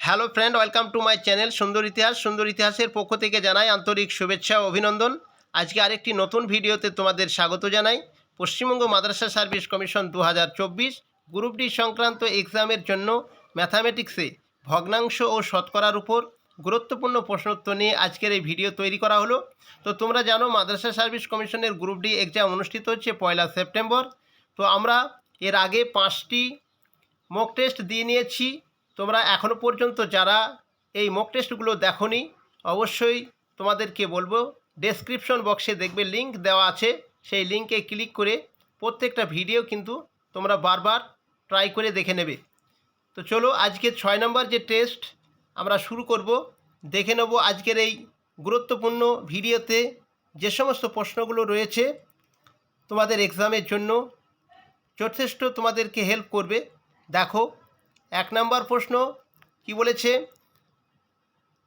Hello friend, welcome to my channel সুন্দর ইতিহাস। সুন্দর ইতিহাসের পক্ষ থেকে জানাই আন্তরিক শুভেচ্ছা ও অভিনন্দন। আজকে আরেকটি নতুন ভিডিওতে তোমাদের স্বাগত জানাই। পশ্চিমবঙ্গ মাদ্রাসা সার্ভিস কমিশন দু হাজার চব্বিশ গ্রুপ ডি সংক্রান্ত এক্সামের জন্য ম্যাথামেটিক্সে ভগ্নাংশ ও শতকরার উপর গুরুত্বপূর্ণ প্রশ্নোত্তর নিয়ে আজকের এই ভিডিও তৈরি করা হলো। তো তোমরা জানো, মাদ্রাসা সার্ভিস কমিশনের গ্রুপ ডি এক্সাম অনুষ্ঠিত হচ্ছে পয়লা সেপ্টেম্বর। তো আমরা এর আগে পাঁচটি মক টেস্ট দিয়ে নিয়েছি। তোমরা এখনও পর্যন্ত যারা এই মক টেস্টগুলো দেখোনি, অবশ্যই তোমাদেরকে বলব ডেসক্রিপশন বক্সে দেখবে লিংক দেওয়া আছে। সেই লিঙ্কে ক্লিক করে প্রত্যেকটা ভিডিও কিন্তু তোমরা বারবার ট্রাই করে দেখে নেবে। তো চলো আজকে ছয় নম্বর যে টেস্ট আমরা শুরু করব। দেখে নেব আজকের এই গুরুত্বপূর্ণ ভিডিওতে যে সমস্ত প্রশ্নগুলো রয়েছে তোমাদের এক্সামের জন্য। যথেষ্ট তোমাদেরকে হেল্প করবে। দেখো এক নম্বর প্রশ্ন, কি বলেছে?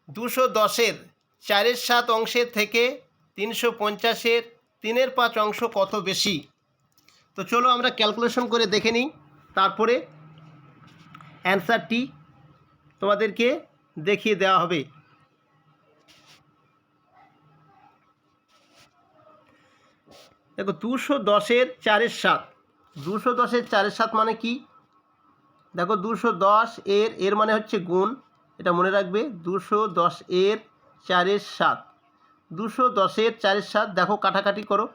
দুশো দশের চারের সাত অংশের থেকে তিনশো পঞ্চাশের তিনের পাঁচ অংশ কত বেশি? তো চলো আমরা ক্যালকুলেশন করে দেখে নিই। তারপরে অ্যান্সারটি তোমাদেরকে দেখিয়ে দেওয়া হবে। দেখো, দুশো দশের চারের সাত। দুশো দশের চারের সাত মানে কি? দেখো দুশো দশ এর এর মানে হচ্ছে গুণ। এটা মনে রাখবে, দুশো দশ এর চারের সাত। দুশো দশের চারের সাত, দেখো কাটাকাটি করো।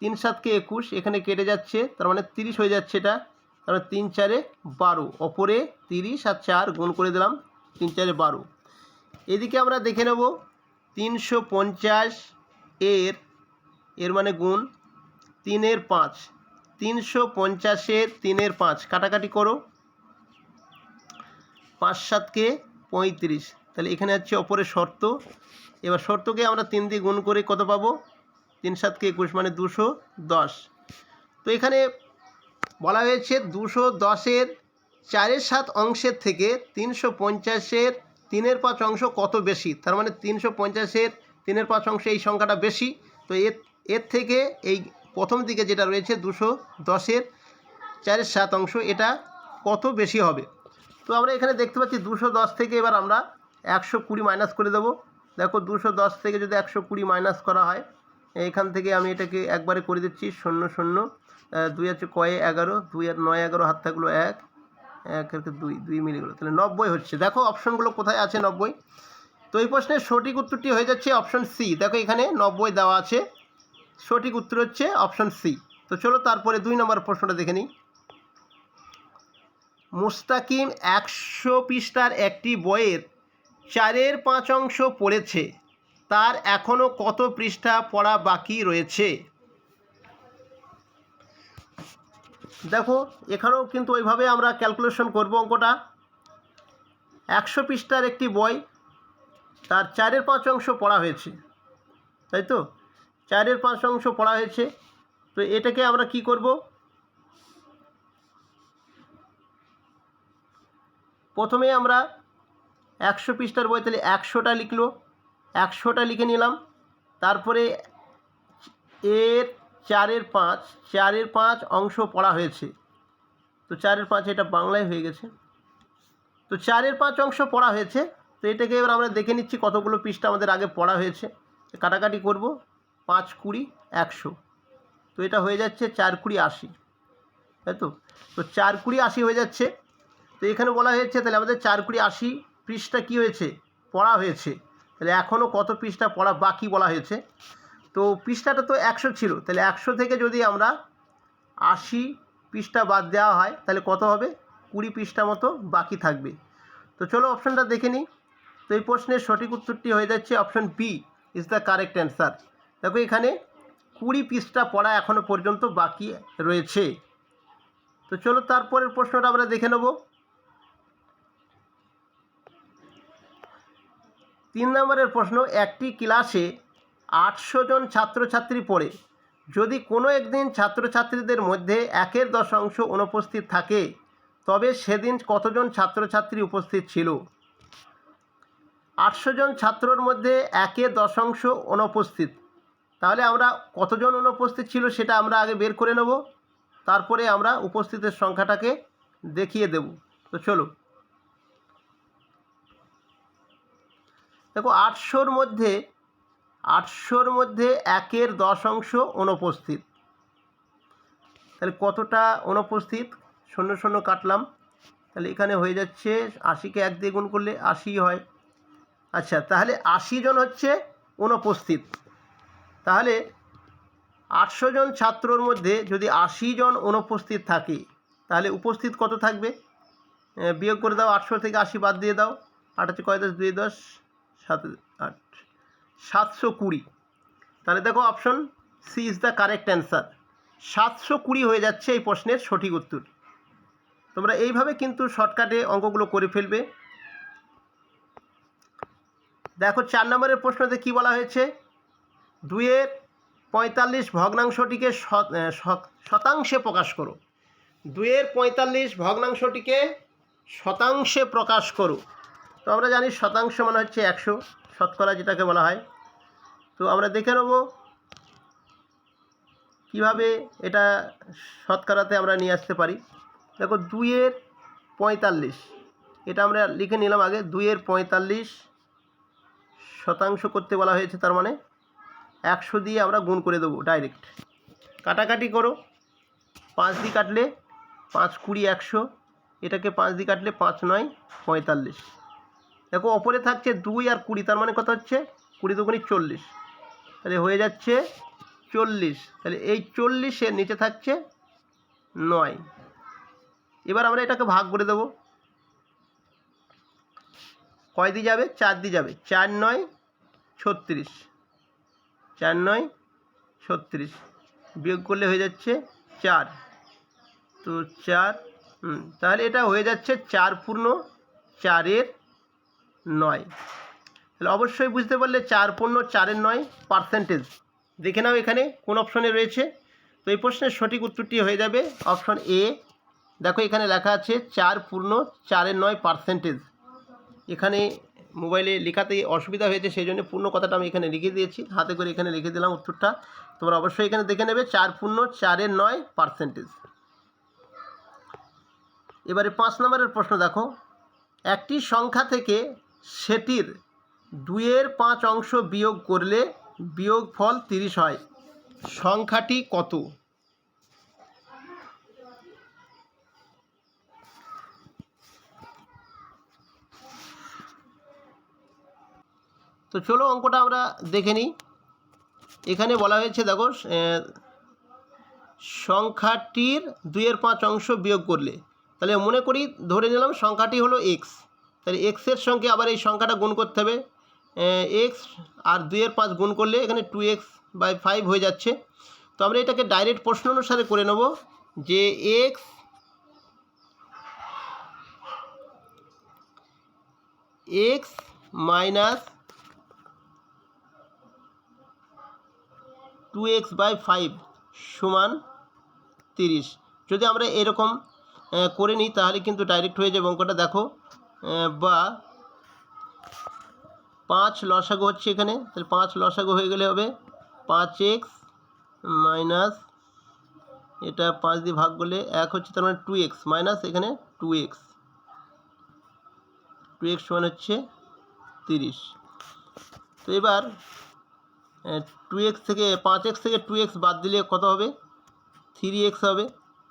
তিন সাতকে একুশ, এখানে কেটে যাচ্ছে, তার মানে তিরিশ হয়ে যাচ্ছে এটা। তার মানে তিন চারে বারো, অপরে তিরিশ আর চার গুণ করে দিলাম, তিন চারে বারো। এদিকে আমরা দেখে নেব, তিনশো পঞ্চাশ এর এর মানে গুণ, তিনের পাঁচ। তিনশো পঞ্চাশের তিনের পাঁচ। কাটাকাটি করো। পাঁচ সাতকে পঁয়ত্রিশ। তাহলে এখানে হচ্ছে অপরের শর্ত। এবার শর্তকে আমরা তিন দিয়ে গুণ করে কত পাবো? তিন সাতকে একুশ মানে দুশো দশ। তো এখানে বলা হয়েছে দুশো দশের চারের সাত অংশের থেকে তিনশো পঞ্চাশের তিনের পাঁচ অংশ কত বেশি? তার মানে তিনশো পঞ্চাশের তিনের পাঁচ অংশ এই সংখ্যাটা বেশি। তো এর এর থেকে এই প্রথম দিকে যেটা রয়েছে দুশো দশের চারের সাত অংশ, এটা কত বেশি হবে? তো আমরা এখানে দেখতে পাচ্ছি দুশো দশ থেকে এবার আমরা একশো কুড়ি মাইনাস করে দেবো। দেখো দুশো দশ থেকে যদি একশো কুড়ি মাইনাস করা হয়, এখান থেকে আমি এটাকে একবারে করে দিচ্ছি, শূন্য শূন্য দুই আছে কয়ে এগারো, দুই আর নয় এগারো, হাত থাকল এক এক দুই দুই মিলে গেলো। তাহলে নব্বই হচ্ছে। দেখো অপশনগুলো কোথায় আছে নব্বই? তো এই প্রশ্নের সঠিক উত্তরটি হয়ে যাচ্ছে অপশন সি। দেখো এখানে নব্বই দেওয়া আছে। সঠিক উত্তর হচ্ছে অপশন সি তো চলো তারপরে দুই নম্বর প্রশ্নটা দেখে নিই। মুস্তাকিম একশো পৃষ্ঠার একটি বইয়ের চারের পাঁচ অংশ পড়েছে। তার এখনও কত পৃষ্ঠা পড়া বাকি রয়েছে? দেখো, এখানেও কিন্তু ওইভাবে আমরা ক্যালকুলেশন করব অঙ্কটা। একশো পৃষ্ঠার একটি বই, তার চারের পাঁচ অংশ পড়া হয়েছে। তাই তো? চারের পাঁচ অংশ পড়া হয়েছে। তো এটাকে আমরা কি করব? প্রথমে আমরা একশো পৃষ্ঠার বই তাহলে একশোটা লিখলো। একশোটা লিখে নিলাম। তারপরে এর চারের পাঁচ চারের পাঁচ অংশ পড়া হয়েছে। তো চারের পাঁচ এটা বাংলায় হয়ে গেছে। তো চারের পাঁচ অংশ পড়া হয়েছে। তো এটাকে এবার আমরা দেখে নিচ্ছি কতগুলো পৃষ্ঠা আমাদের আগে পড়া হয়েছে। কাটাকাটি করব। পাঁচ কুড়ি একশো। তো এটা হয়ে যাচ্ছে চার কুড়ি আশি। তাই তো? তো চার কুড়ি আশি হয়ে যাচ্ছে। তো এখানে বলা হয়েছে তাহলে আমাদের চার কুড়ি আশি পৃষ্ঠা কী হয়েছে? পড়া হয়েছে। তাহলে এখনও কত পৃষ্ঠা পড়া বাকি বলা হয়েছে? তো পৃষ্ঠাটা তো একশো ছিল। তাহলে একশো থেকে যদি আমরা আশি পৃষ্ঠা বাদ দেওয়া হয়, তাহলে কত হবে? কুড়ি পৃষ্ঠা মতো বাকি থাকবে। তো চলো অপশানটা দেখে নিই। তো এই প্রশ্নের সঠিক উত্তরটি হয়ে যাচ্ছে option B is the correct answer দেখো এখানে কুড়ি পৃষ্ঠা পড়া এখনও পর্যন্ত বাকি রয়েছে। তো চলো তারপরের প্রশ্নটা আমরা দেখে নেব। তিন নম্বরের প্রশ্ন, একটি ক্লাসে আটশো জন ছাত্রছাত্রী পড়ে। যদি কোনো একদিন ছাত্রছাত্রীদের মধ্যে একের দশাংশ অনুপস্থিত থাকে, তবে সেদিন কতজন ছাত্রছাত্রী উপস্থিত ছিল? আটশো জন ছাত্রর মধ্যে একে দশাংশ অনুপস্থিত। তাহলে আমরা কতজন অনুপস্থিত ছিল সেটা আমরা আগে বের করে নেব। তারপরে আমরা উপস্থিতের সংখ্যাটাকে দেখিয়ে দেব। তো চলো দেখো, আটশোর মধ্যে আটশোর মধ্যে একের দশ অংশ অনুপস্থিত। তাহলে কতটা অনুপস্থিত? শূন্য শূন্য কাটলাম। তাহলে এখানে হয়ে যাচ্ছে আশিকে এক দিয়ে গুণ করলে আশি হয়। আচ্ছা তাহলে আশি জন হচ্ছে অনুপস্থিত। তাহলে আটশো জন ছাত্রর মধ্যে যদি আশি জন অনুপস্থিত থাকে, তাহলে উপস্থিত কত থাকবে? বিয়োগ করে দাও আটশো থেকে আশি বাদ দিয়ে দাও। আট হচ্ছে কয় দশ? দুই দশ, সাত আট, সাতশো কুড়ি। তাহলে দেখো option C is the correct answer সাতশো কুড়ি হয়ে যাচ্ছে এই প্রশ্নের সঠিক উত্তর। তোমরা এইভাবে কিন্তু শর্টকাটে অঙ্কগুলো করে ফেলবে। দেখো চার নম্বরের প্রশ্নতে কি বলা হয়েছে? দুইয়ের পঁয়তাল্লিশ ভগ্নাংশটিকে শত- শত- শতাংশে প্রকাশ করো। দুইয়ের পঁয়তাল্লিশ ভগ্নাংশটিকে শতাংশে প্রকাশ করো। তো আমরা জানি শতাংশ মানে হচ্ছে একশো, শতকরা যেটাকে বলা হয়। তো আমরা দেখে নেব কীভাবে এটা শতকরাতে আমরা নিয়ে আসতে পারি। দেখো দুইয়ের পঁয়তাল্লিশ, এটা আমরা লিখে নিলাম আগে। দুইয়ের পঁয়তাল্লিশ শতাংশ করতে বলা হয়েছে তার মানে একশো দিয়ে আমরা গুণ করে দেবো ডাইরেক্ট কাটাকাটি করো। পাঁচ দিয়ে কাটলে পাঁচ কুড়ি একশো। এটাকে পাঁচ দিয়ে কাটলে পাঁচ নয়, পঁয়তাল্লিশ। দেখো, ওপরে থাকছে দুই আর কুড়ি, তার মানে কত হচ্ছে? কুড়ি দুগুণি চল্লিশ। তাহলে হয়ে যাচ্ছে চল্লিশ। তাহলে এই চল্লিশের নিচে থাকছে নয়। এবার আমরা এটাকে ভাগ করে দেবো। কয় দিয়ে যাবে? চার দিয়ে যাবে। চার নয়, ছত্রিশ। চার নয়, ছত্রিশ। বিয়োগ করলে হয়ে যাচ্ছে চার। তো চার তাহলে এটা হয়ে যাচ্ছে চার পূর্ণ চারের নয়। তাহলে অবশ্যই বুঝতে পারলে চার পূর্ণ চারের নয় পার্সেন্টেজ দেখে নাও এখানে কোন অপশনে রয়েছে। তো এই প্রশ্নের সঠিক উত্তরটি হয়ে যাবে অপশন এ দেখো এখানে লেখা আছে চার পূর্ণ চারের নয় পার্সেন্টেজ এখানে মোবাইলে লেখাতে অসুবিধা হয়েছে সেই জন্য পূর্ণ কথাটা আমি এখানে লিখে দিয়েছি। হাতে করে এখানে লিখে দিলাম উত্তরটা। তোমরা অবশ্যই এখানে দেখে নেবে, চার পূর্ণ, চারের নয় পার্সেন্টেজ এবারে পাঁচ নম্বরের প্রশ্ন দেখো। একটি সংখ্যা থেকে সেটির দুইয়ের পাঁচ অংশ বিয়োগ করলে বিয়োগ ফল তিরিশ হয়। সংখ্যাটি কত? তো চলো অঙ্কটা আমরা দেখে নিই। এখানে বলা হয়েছে, দেখো সংখ্যাটির দুইয়ের পাঁচ অংশ বিয়োগ করলে। তাহলে মনে করি, ধরে নিলাম সংখ্যাটি হলো এক্স তাহলে এক্সের সঙ্গে আবার এই সংখ্যাটা গুণ করতে হবে। এক্স আর দুইয়ের পাঁচ গুণ করলে এখানে টু এক্স বাই ফাইভ হয়ে যাচ্ছে। তো আমরা এটাকে ডাইরেক্ট প্রশ্ন অনুসারে করে নেব যে x x minus two x by five সমান তিরিশ। যদি আমরা এরকম করে নিই, তাহলে কিন্তু ডাইরেক্ট হয়ে যাবে অঙ্কটা। দেখো বা পাঁচ লসাগু হচ্ছে এখানে, তাহলে পাঁচ লসাগু হয়ে গেলে হবে পাঁচ এক্স মাইনাস এটা পাঁচ দিয়ে ভাগ করলে এক হচ্ছে তার মানে টু এক্স মাইনাস এখানে টু এক্স টু এক্স সমান হচ্ছে তিরিশ। তো এবার টু এক্স থেকে পাঁচ এক্স থেকে টু এক্স বাদ দিলে কত হবে? থ্রি এক্স হবে।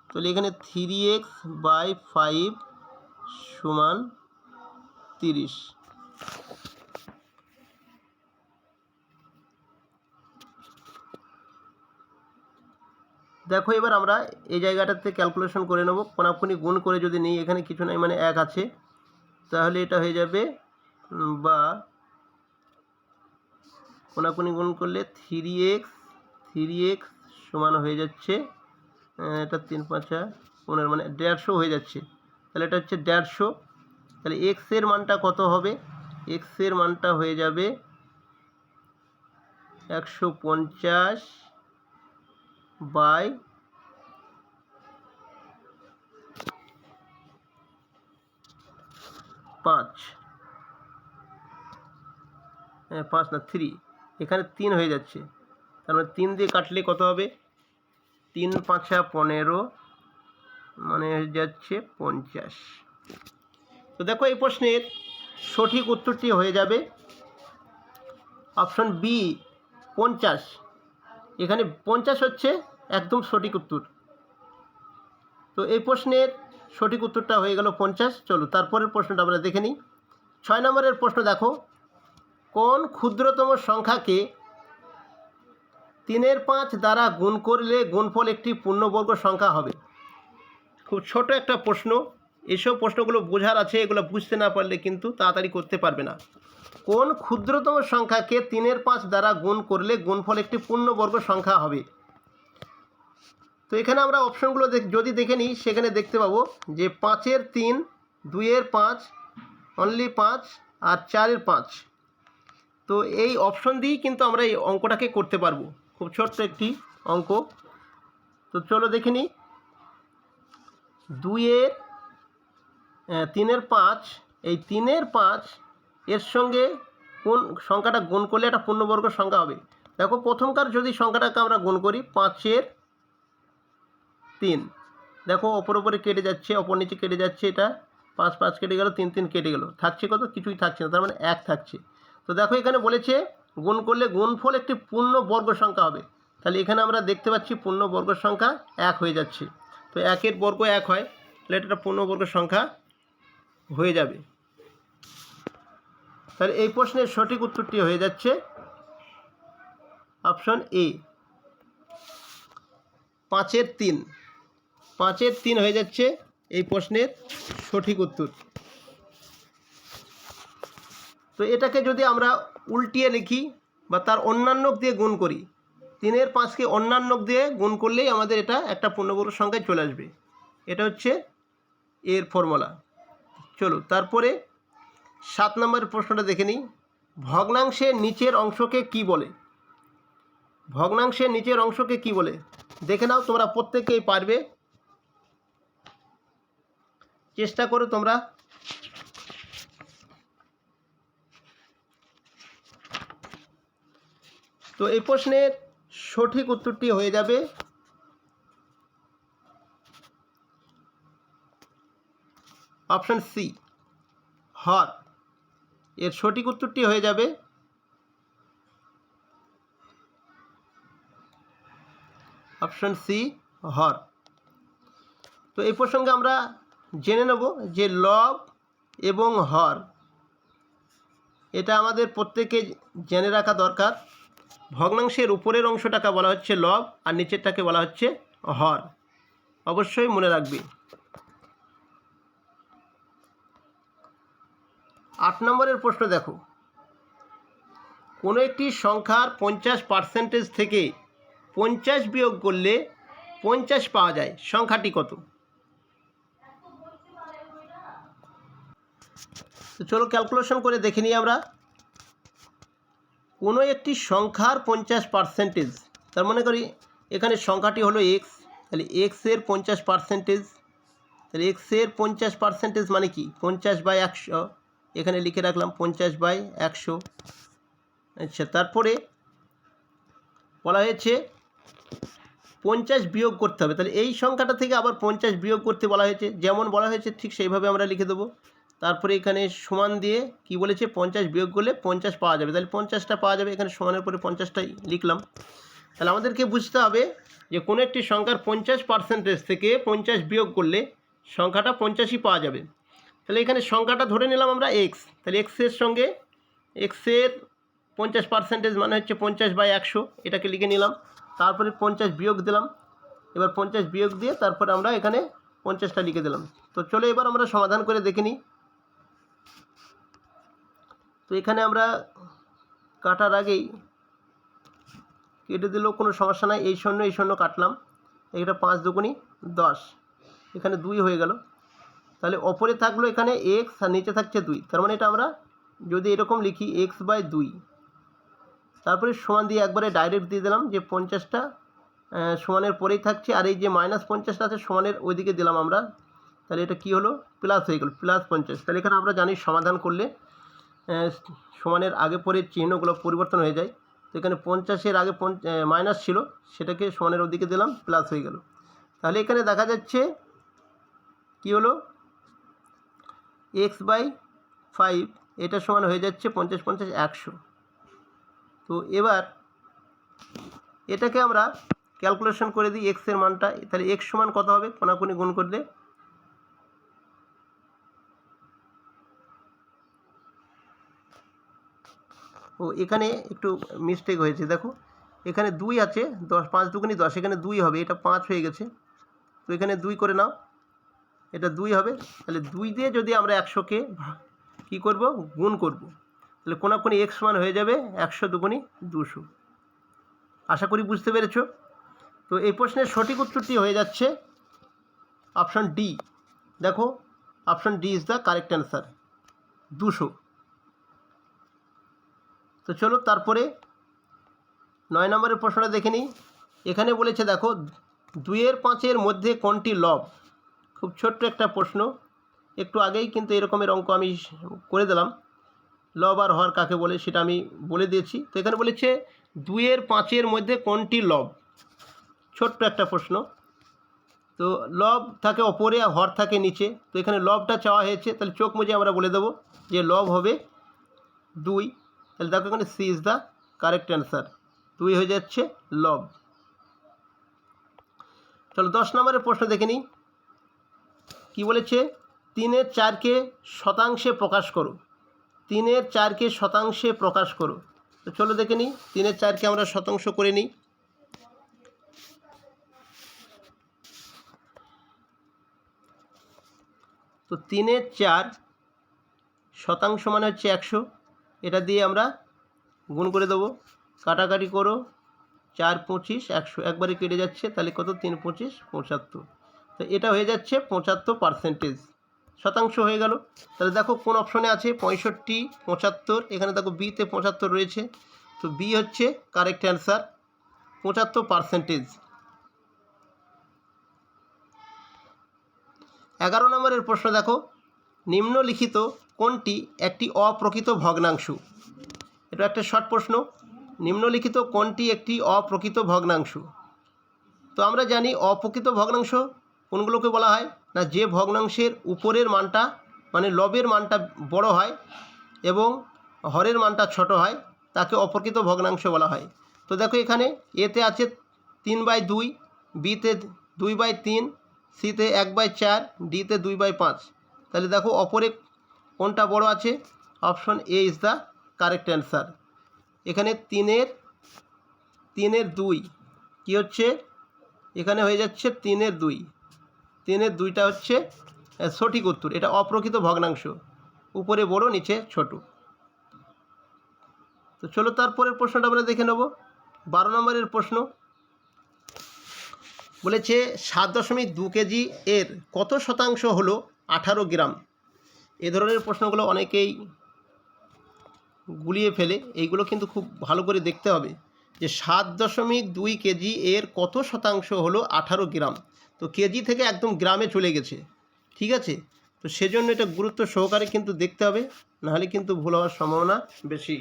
তাহলে এখানে থ্রি এক্স বাই ফাইভ সমান তিরিশ। দেখো এবার আমরা এই জায়গাটাতে ক্যালকুলেশন করে নেব। কোনাকুনি গুণ করে যদি নিই, এখানে কিছু নাই মানে এক আছে। তাহলে এটা হয়ে যাবে বা কোনাকুনি গুণ করলে থ্রি এক্স থ্রি এক্স সমান হয়ে যাচ্ছে এটা তিন পাঁচা পনেরো মানে দেড়শো হয়ে যাচ্ছে। তাহলে এটা হচ্ছে দেড়শো। তাহলে এক্সের মানটা কত হবে? এক্সের মানটা হয়ে যাবে একশো পঞ্চাশ বাই পাঁচ। পাঁচ না থ্রি এখানে তিন হয়ে যাচ্ছে। তার মানে তিন দিয়ে কাটলে কত হবে? তিন পাঁচা পনেরো মানে যাচ্ছে পঞ্চাশ। তো দেখো এই প্রশ্নের সঠিক উত্তরটি হয়ে যাবে। অপশন বি, পঞ্চাশ। এখানে পঞ্চাশ হচ্ছে একদম সঠিক উত্তর। তো এই প্রশ্নের সঠিক উত্তরটা হয়ে গেল পঞ্চাশ। চলো, তারপরের প্রশ্নটা আমরা দেখে নিই। ছয় নম্বরের প্রশ্ন দেখো। কোন ক্ষুদ্রতম সংখ্যাকে তিনের পাঁচ দ্বারা গুণ করলে গুণফল একটি পূর্ণবর্গ সংখ্যা হবে? খুব ছোট একটা প্রশ্ন। এসব প্রশ্নগুলো বোঝার আছে, এগুলো বুঝতে না পারলে কিন্তু তাড়াতাড়ি করতে পারবে না। কোন ক্ষুদ্রতম সংখ্যাকে তিনের পাঁচ দ্বারা গুণ করলে গুণফল একটি পূর্ণবর্গ সংখ্যা হবে? তো এখানে আমরা অপশনগুলো যদি দেখে নিই, সেখানে দেখতে পাবো যে পাঁচের তিন, দুইয়ের পাঁচ অনলি পাঁচ, আর চারের পাঁচ। তো এই অপশন দিয়েই কিন্তু আমরা এই অঙ্কটাকে করতে পারব। খুব ছোট্ট একটি অঙ্ক। তো চলো দেখে নিই। দুইয়ের তিনের পাঁচ, এই তিনের পাঁচ এর সঙ্গে কোন সংখ্যাটা গুণ করলে একটা পূর্ণবর্গ সংখ্যা হবে? দেখো, প্রথমকার যদি সংখ্যাটাকে আমরা গুণ করি, পাঁচের তিন। দেখো, ওপর ওপরে কেটে যাচ্ছে, ওপর নিচে কেটে যাচ্ছে এটা। পাঁচ পাঁচ কেটে গেল, তিন তিন কেটে গেল। থাকছে কত? কিছুই থাকছে না, তার মানে এক থাকছে। তো দেখো এখানে বলেছে, গুণ করলে গুণফল একটি পূর্ণ বর্গ সংখ্যা হবে। তাহলে এখানে আমরা দেখতে পাচ্ছি পূর্ণ বর্গ সংখ্যা এক হয়ে যাচ্ছে। তো একের বর্গ এক হয়, তাহলে এটা একটা পূর্ণবর্গ সংখ্যা হয়ে যাবে। তাহলে এই প্রশ্নের সঠিক উত্তরটি হয়ে যাচ্ছে অপশন এ। পাঁচের তিন পাঁচের তিন হয়ে যাচ্ছে এই প্রশ্নের সঠিক উত্তর। তো এটাকে যদি আমরা উল্টিয়ে লিখি বা তার অন্যান্য দিয়ে গুণ করি, তিনের পাঁচকে অন্যান্য দিয়ে গুণ করলেই আমাদের এটা একটা পূর্ণবর্গ সংখ্যায় চলে আসবে। এটা হচ্ছে এর ফর্মুলা। চলো, তারপরে সাত নম্বরের প্রশ্নটা দেখে নিই। ভগ্নাংশের নিচের অংশকে কি বলে? ভগ্নাংশের নিচের অংশকে কি বলে? দেখে নাও, তোমরা প্রত্যেকেই পারবে। চেষ্টা করো তোমরা তো এই প্রশ্নের সঠিক উত্তরটি হয়ে যাবে। অপশন সি, হর। এর সঠিক উত্তরটি হয়ে যাবে। অপশন সি, হর। তো এই প্রসঙ্গে আমরা জেনে নেব যে লব এবং হর, এটা আমাদের প্রত্যেকে জেনে রাখা দরকার। ভগ্নাংশের উপরের অংশটাকে বলা হচ্ছে লব আর নিচেরটাকে বলা হচ্ছে হর। অবশ্যই মনে রাখবে। আট নম্বরের প্রশ্ন দেখো। কোনো একটি সংখ্যার পঞ্চাশ পার্সেন্টেজ থেকে পঞ্চাশ বিয়োগ করলে পঞ্চাশ পাওয়া যায়। সংখ্যাটি কত? তো চলো ক্যালকুলেশন করে দেখে নিই আমরা। কোনো একটি সংখ্যার পঞ্চাশ পার্সেন্টেজ তার মনে করি এখানে সংখ্যাটি হলো এক্স তাহলে এক্সের পঞ্চাশ পার্সেন্টেজ তাহলে এক্সের পঞ্চাশ পার্সেন্টেজ মানে কি? পঞ্চাশ বাই একশো, এখানে লিখে রাখলাম পঞ্চাশ বাই একশো। আচ্ছা তারপরে বলা হয়েছে পঞ্চাশ বিয়োগ করতে হবে, তাহলে এই সংখ্যাটা থেকে আবার পঞ্চাশ বিয়োগ করতে বলা হয়েছে, যেমন বলা হয়েছে ঠিক সেইভাবে আমরা লিখে দেবো। তারপরে এখানে সমান দিয়ে কি বলেছে? পঞ্চাশ বিয়োগ করলে পঞ্চাশ পাওয়া যাবে। তাহলে পঞ্চাশটা পাওয়া যাবে এখানে সমানের পরে পঞ্চাশটাই লিখলাম। তাহলে আমাদেরকে বুঝতে হবে যে কোনো একটি সংখ্যার পঞ্চাশ পার্সেন্টেজ থেকে পঞ্চাশ বিয়োগ করলে সংখ্যাটা পঞ্চাশই পাওয়া যাবে। তাহলে এখানে সংখ্যাটা ধরে নিলাম আমরা এক্স তাহলে এক্সের সঙ্গে এক্সের পঞ্চাশ পার্সেন্টেজ মানে হচ্ছে পঞ্চাশ বাই একশো, এটাকে লিখে নিলাম। তারপরে পঞ্চাশ বিয়োগ দিলাম। এবার পঞ্চাশ বিয়োগ দিয়ে তারপরে আমরা এখানে পঞ্চাশটা লিখে দিলাম। তো চলো এবার আমরা সমাধান করে দেখে নিই। তো এখানে আমরা কাটার আগেই কেটে দিলেও কোনো সমস্যা নাই। এই শূন্য এই শূন্য কাটলাম। এটা পাঁচ দুগুনি দশ। এখানে দুই হয়ে গেল। তাহলে ওপরে থাকল এখানে এক্স আর নিচে থাকছে দুই। তার মানে এটা আমরা যদি এরকম লিখি এক্স বাই দুই, তারপরে সমান দিয়ে একবারে ডাইরেক্ট দিয়ে দিলাম যে পঞ্চাশটা সমানের পরেই থাকছে। আর এই যে মাইনাস পঞ্চাশটা আছে, সমানের ওইদিকে দিলাম আমরা। তাহলে এটা কি হলো? প্লাস হয়ে গেল প্লাস পঞ্চাশ। তাহলে এখানে আমরা জানি সমাধান করলে সমানের আগে পরে চিহ্নগুলো পরিবর্তন হয়ে যায়। তো এখানে পঞ্চাশের আগে মাইনাস ছিল, সেটাকে সমানের ওদিকে দিলাম প্লাস হয়ে গেল। তাহলে এখানে দেখা যাচ্ছে কি হলো? এক্স বাই ফাইভ এটা সমান হয়ে যাচ্ছে পঞ্চাশ পঞ্চাশ, একশো। তো এবার এটাকে আমরা ক্যালকুলেশন করে দিই এক্সের মানটা, তাহলে এক্স সমান কত হবে? কোনাকুনি গুণ করলে ও এখানে একটু মিস্টেক হয়েছে, দেখো। এখানে দুই আছে, দশ, পাঁচ দুগুনি দশ, এখানে দুই হবে, এটা পাঁচ হয়ে গেছে। তো এখানে দুই করে নাও, এটা দুই হবে, তাহলে দুই দিয়ে যদি আমরা একশোকে কী করব? গুণ করব। তাহলে কোনাকুনি এক্স মান হয়ে যাবে একশো দুগুনি দুশো। আশা করি বুঝতে পেরেছ? তো এই প্রশ্নের সঠিক উত্তরটি হয়ে যাচ্ছে অপশান ডি দেখো option D is the correct answer দুশো। তো চলো তারপরে নয় নম্বরের প্রশ্নটা দেখে নিই। এখানে বলেছে, দেখো, দুইয়ের পাঁচের মধ্যে কোনটি লব? খুব ছোট্ট একটা প্রশ্ন। একটু আগেই কিন্তু এরকমের অঙ্ক আমি করে দিলাম। লব আর হর কাকে বলে সেটা আমি বলে দিয়েছি। তো এখানে বলেছে, দুইয়ের পাঁচের মধ্যে কোনটি লব? ছোট্ট একটা প্রশ্ন। তো লব থাকে ওপরে আর হর থাকে নিচে। তো এখানে লবটা চাওয়া হয়েছে, তাহলে চোখ মুজে আমরা বলে দেবো যে লব হবে দুই। তাহলে দেখো এখানে C is the correct answer দুই হয়ে যাচ্ছে লব চলো দশ নম্বরের প্রশ্ন দেখে নিই। কী বলেছে? তিনের চারকে শতাংশে প্রকাশ করো। তিনের চারকে শতাংশে প্রকাশ করো। তো চলো দেখে নিই, তিনের চারকে আমরা শতাংশ করে নিই। তো তিনের চার শতাংশ মানে হচ্ছে একশো। এটা দিয়ে আমরা গুণ করে দেবো। কাটাকাটি করো। চার পঁচিশ, একশো, একবারে কেটে যাচ্ছে, তাহলে কত? তিন পঁচিশ, পঁচাত্তর। তো এটা হয়ে যাচ্ছে পঁচাত্তর পার্সেন্টেজ শতাংশ হয়ে গেল। তাহলে দেখো কোন অপশনে আছে পঁয়ষট্টি, পঁচাত্তর। এখানে দেখো বিতে পঁচাত্তর রয়েছে। তো বি হচ্ছে কারেক্ট অ্যান্সার পঁচাত্তর পার্সেন্টেজ এগারো নম্বরের প্রশ্ন দেখো। নিম্নলিখিত কোনটি একটি অপ্রকৃত ভগ্নাংশ? এটা একটা শর্ট প্রশ্ন। নিম্নলিখিত কোনটি একটি অপ্রকৃত ভগ্নাংশ? তো আমরা জানি অপ্রকৃত ভগ্নাংশ কোনগুলোকে বলা হয়? না, যে ভগ্নাংশের উপরের মানটা মানে লবের মানটা বড় হয় এবং হরের মানটা ছোট হয়, তাকে অপ্রকৃত ভগ্নাংশ বলা হয়। তো দেখো এখানে এতে আছে তিন বাই দুই, বিতে দুই বাই তিন, সিতে এক বাই চার, ডিতে দুই বাই পাঁচ। তাহলে দেখো অপরে কোনটা বড় আছে? Option A is the correct answer এখানে তিনের তিনের দুই, কি হচ্ছে? এখানে হয়ে যাচ্ছে তিনের দুই। তিনের দুইটা হচ্ছে সঠিক উত্তর। এটা অপ্রকৃত ভগ্নাংশ। উপরে বড়, নিচে ছোট। তো চলো তারপরের প্রশ্নটা আমরা দেখে নেব। বারো নম্বরের প্রশ্ন। বলেছে সাত দশমিক দু কেজি এর কত শতাংশ হলো? আঠারো গ্রাম। এ ধরনের প্রশ্নগুলো অনেকেই গুলিয়ে ফেলে। এইগুলো কিন্তু খুব ভালো করে দেখতে হবে যে সাত দশমিক দুই কেজি এর কত শতাংশ হলো আঠারো গ্রাম। তো কেজি থেকে একদম গ্রামে চলে গেছে। ঠিক আছে? তো সেজন্য এটা গুরুত্ব সহকারে কিন্তু দেখতে হবে, নাহলে কিন্তু ভুল হওয়ার সম্ভাবনা বেশি।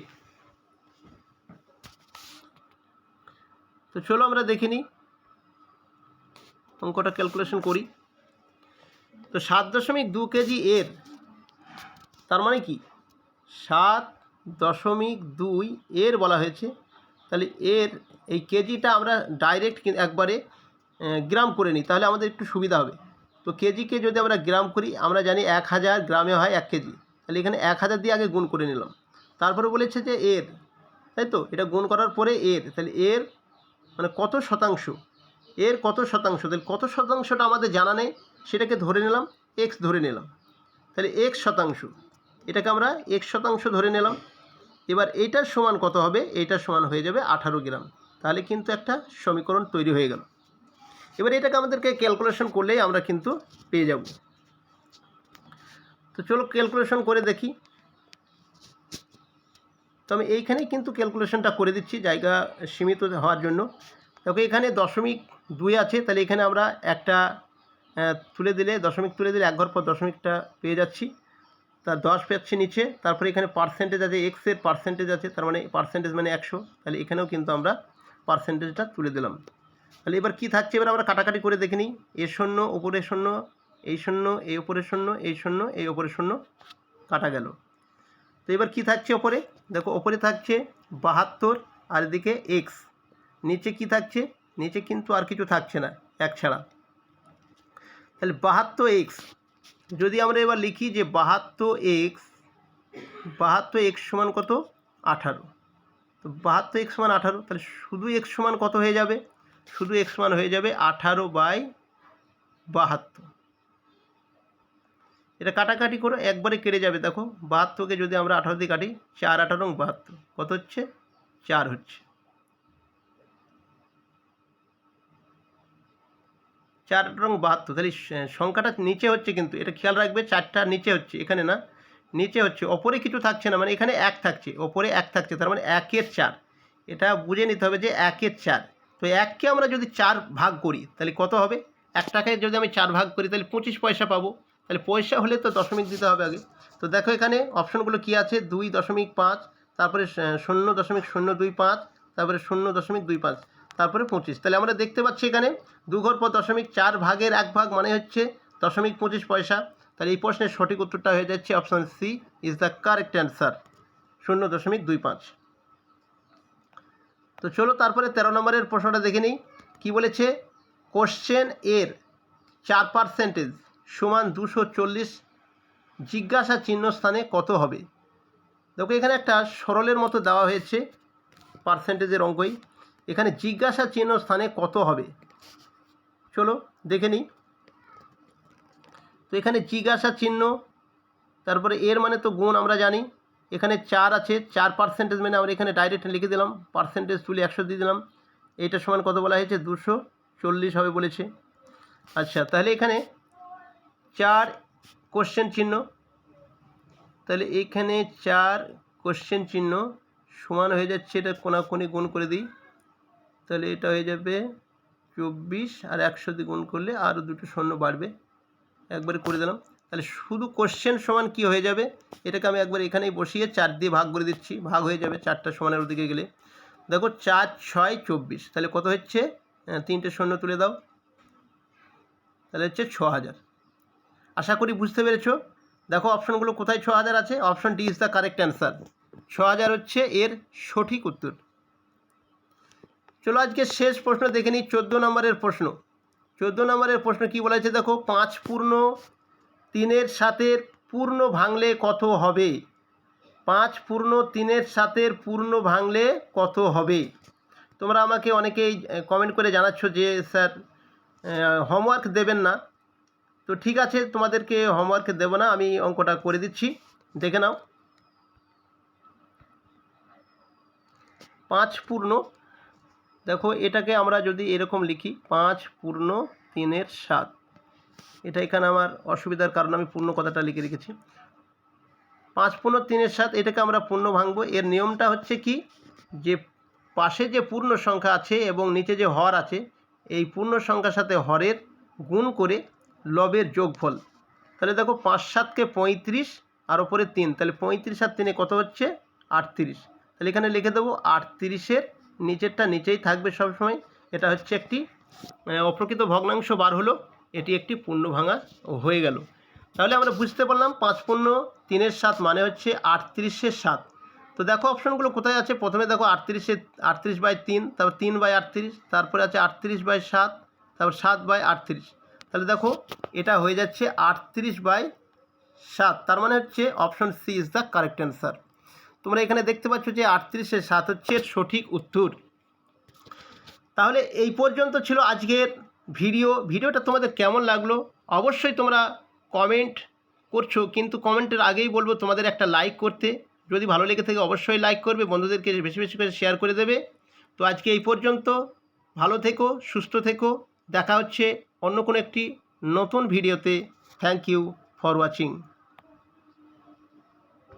তো চলো আমরা দেখে নিই। অঙ্কটা ক্যালকুলেশন করি। তো সাত দশমিক দু কেজি এর, তার মানে কি? সাত দশমিক দুই এর বলা হয়েছে। তাহলে এর এই কেজিটা আমরা ডাইরেক্ট একবারে গ্রাম করে নিই, তাহলে আমাদের একটু সুবিধা হবে। তো কেজিকে যদি আমরা গ্রাম করি, আমরা জানি এক হাজার গ্রামে হয় এক কেজি। তাহলে এখানে এক হাজার দিয়ে আগে গুণ করে নিলাম। তারপরে বলেছে যে এর, তাই তো? এটা গুণ করার পরে এর, তাহলে এর মানে কত শতাংশ? এর কত শতাংশ? তাহলে কত শতাংশটা আমাদের জানা নেই? সেটাকে ধরে নিলাম এক্স ধরে নিলাম। তাহলে এক্স শতাংশ, এটাকে আমরা এক শতাংশ ধরে নিলাম। এবার এইটার সমান কত হবে? এইটার সমান হয়ে যাবে আঠারো গ্রাম। তাহলে কিন্তু একটা সমীকরণ তৈরি হয়ে গেল। এবার এটাকে আমাদেরকে ক্যালকুলেশন করলেই আমরা কিন্তু পেয়ে যাব। তো চলো ক্যালকুলেশন করে দেখি। তো আমি এইখানেই কিন্তু ক্যালকুলেশনটা করে দিচ্ছি, জায়গা সীমিত হওয়ার জন্য। দেখো, এখানে দশমিক দুই আছে, তাহলে এখানে আমরা একটা তুলে দিলে, দশমিক তুলে দিলে এক ঘর পর দশমিকটা পেয়ে যাচ্ছি। তার দশ পাচ্ছি নিচে, তারপরে এখানে পার্সেন্টেজ আছে এক্সের পার্সেন্টেজ আছে, তার মানে পার্সেন্টেজ মানে একশো। তাহলে এখানেও কিন্তু আমরা পার্সেন্টেজটা তুলে দিলাম। তাহলে এবার কি থাকছে? এবার আমরা কাটাকাটি করে দেখে নিই। এ শূন্য, ওপরে শূন্য, এই শূন্য, এই ওপরে শূন্য, এই শূন্য, এই ওপরে শূন্য, কাটা গেল। তো এবার কি থাকছে ওপরে? দেখো, ওপরে থাকছে বাহাত্তর, আর এদিকে এক্স নিচে কি থাকছে? নিচে কিন্তু আর কিছু থাকছে না, এক ছাড়া। তাহলে বাহাত্তর এক্স যদি আমরা এবার লিখি যে বাহাত্তর এক্স বাহাত্তর এক্স সমান কত? আঠারো। তো বাহাত্তর এক্স সমান আঠারো, তাহলে শুধু এক্স সমান কত হয়ে যাবে? শুধু এক্স সমান হয়ে যাবে আঠারো বাই বাহাত্তর। এটা কাটাকাটি করে একবারে কেটে যাবে, দেখো। বাহাত্তরকে যদি আমরা আঠারো দিয়ে কাটি, চার আঠারো বাহাত্তর, কত হচ্ছে? চার হচ্ছে। চার রং বাহাত্তর। তাহলে সংখ্যাটা নিচে হচ্ছে কিন্তু, এটা খেয়াল রাখবে, চারটা নিচে হচ্ছে, এখানে না, নিচে হচ্ছে, ওপরে কিছু থাকছে না মানে এখানে এক থাকছে, ওপরে এক থাকছে, তার মানে একের চার। এটা বুঝে নিতে হবে যে একের চার। তো এককে আমরা যদি চার ভাগ করি, তাহলে কত হবে? এক টাকায় যদি আমি চার ভাগ করি, তাহলে পঁচিশ পয়সা পাবো। তাহলে পয়সা হলে তো দশমিক দিতে হবে আগে। তো দেখো এখানে অপশনগুলো কী আছে? দুই দশমিক পাঁচ, তারপরে শূন্য দশমিক শূন্য দুই পাঁচ, তারপরে শূন্য দশমিক দুই পাঁচ। তারপরে পঁচিশ। তাহলে আমরা দেখতে পাচ্ছি এখানে দু ঘর পর দশমিক চার ভাগের এক ভাগ মানে হচ্ছে দশমিক পঁচিশ পয়সা। তাহলে এই প্রশ্নের সঠিক উত্তরটা হয়ে যাচ্ছে option C is the correct answer শূন্য দশমিক দুই পাঁচ। তো চলো তারপরে তেরো নম্বরের প্রশ্নটা দেখে নিই। কী বলেছে? কোশ্চেন এর চার পার্সেন্টেজ সমান দুশো চল্লিশ জিজ্ঞাসা চিহ্ন স্থানে কত হবে? দেখো এখানে একটা সরলের মতো দেওয়া হয়েছে পার্সেন্টেজের অঙ্কই। এখানে জিজ্ঞাসা চিহ্ন স্থানে কত হবে? চলো, দেখে নিই। তো এখানে জিজ্ঞাসা চিহ্ন, তারপরে এর মানে তো গুণ আমরা জানি। এখানে চার আছে, চার পার্সেন্টেজ মানে আমরা এখানে ডাইরেক্ট লিখে দিলাম পার্সেন্টেজ তুলে একশো দিয়ে দিলাম। এইটা সমান কত বলা হয়েছে? দুশো চল্লিশ হবে বলেছে। আচ্ছা তাহলে এখানে চার কোশ্চেন চিহ্ন, তাহলে এখানে চার কোশ্চেন চিহ্ন সমান হয়ে যাচ্ছে, এটা কোনাকুনি গুণ করে দিই। তাহলে এটা হয়ে যাবে চব্বিশ আর একশো দিয়ে গুণ করলে আরও দুটো শূন্য বাড়বে। একবারে করে দিলাম। তাহলে শুধু কোশ্চেন সমান কি হয়ে যাবে? এটাকে আমি একবার এখানেই বসিয়ে চার দিয়ে ভাগ করে দিচ্ছি। ভাগ হয়ে যাবে চারটা সমানের ওদিকে গেলে। দেখো চার, ছয়, চব্বিশ। তাহলে কত হচ্ছে? তিনটে শূন্য তুলে দাও। তাহলে হচ্ছে ছ হাজার। আশা করি বুঝতে পেরেছ। দেখো অপশনগুলো কোথায় ছ হাজার আছে? Option D is the correct answer ছ হাজার হচ্ছে এর সঠিক উত্তর। চলো আজকে শেষ প্রশ্ন দেখে নিই, চোদ্দ নম্বরের প্রশ্ন। চোদ্দ নম্বরের প্রশ্ন কি বলা হয়েছে দেখো, পাঁচ পূর্ণ, তিনের সাথে পূর্ণ ভাঙলে কত হবে? পাঁচ পূর্ণ, তিনের সাথে পূর্ণ ভাঙলে কত হবে? তোমরা আমাকে অনেকেই কমেন্ট করে জানাচ্ছ যে, স্যার হোমওয়ার্ক দেবেন না। তো ঠিক আছে, তোমাদেরকে হোমওয়ার্ক দেবো না, আমি অঙ্কটা করে দিচ্ছি। দেখে নাও। পাঁচ পূর্ণ দেখো, এটাকে আমরা যদি এরকম লিখি, পাঁচ পূর্ণ তিনের সাত। এটা এখানে আমার অসুবিধার কারণে আমি পূর্ণ কথাটা লিখে রেখেছি। পাঁচ পূর্ণ তিনের সাত, এটাকে আমরা পূর্ণ ভাঙবো। এর নিয়মটা হচ্ছে কি? যে পাশে যে পূর্ণ সংখ্যা আছে এবং নিচে যে হর আছে, এই পূর্ণ সংখ্যার সাথে হরের গুণ করে লবের যোগফল। তাহলে দেখো, পাঁচ সাতকে পঁয়ত্রিশ, আর ওপরে তিন। তাহলে পঁয়ত্রিশ আর তিনে কত হচ্ছে? আটত্রিশ। তাহলে এখানে লিখে দেবো, আটত্রিশের নিচেরটা নিচেই থাকবে সবসময়। এটা হচ্ছে একটি অপ্রকৃত ভগ্নাংশ বার হলো, এটি একটি পূর্ণ ভাঙা হয়ে গেল। তাহলে আমরা বুঝতে পারলাম পাঁচ পূর্ণ তিনের সাত মানে হচ্ছে আটত্রিশের সাত। তো দেখো অপশনগুলো কোথায় আছে? প্রথমে দেখো আটত্রিশে আটত্রিশ বাই তিন, তারপর তিন বাই আটত্রিশ, তারপরে আছে আটত্রিশ বাই সাত, তারপর সাত বাই আটত্রিশ। তাহলে দেখো এটা হয়ে যাচ্ছে আটত্রিশ বাই সাত, তার মানে হচ্ছে option C is the correct answer. তোমরা এখানে দেখতে পাচ্ছ যে আটত্রিশে সাত হচ্ছে সঠিক উত্তর। তাহলে এই পর্যন্ত ছিল আজকের ভিডিও। ভিডিওটা তোমাদের কেমন লাগল? অবশ্যই তোমরা কমেন্ট করছ, কিন্তু কমেন্টের আগেই বলব তোমাদের একটা লাইক করতে। যদি ভালো লেগে থাকে অবশ্যই লাইক করবে, বন্ধুদেরকে বেশি বেশি করে শেয়ার করে দেবে। তো আজকে এই পর্যন্ত ভালো থেকো, সুস্থ থেকো। দেখা হচ্ছে অন্য কোনো একটি নতুন ভিডিওতে। Thank you for watching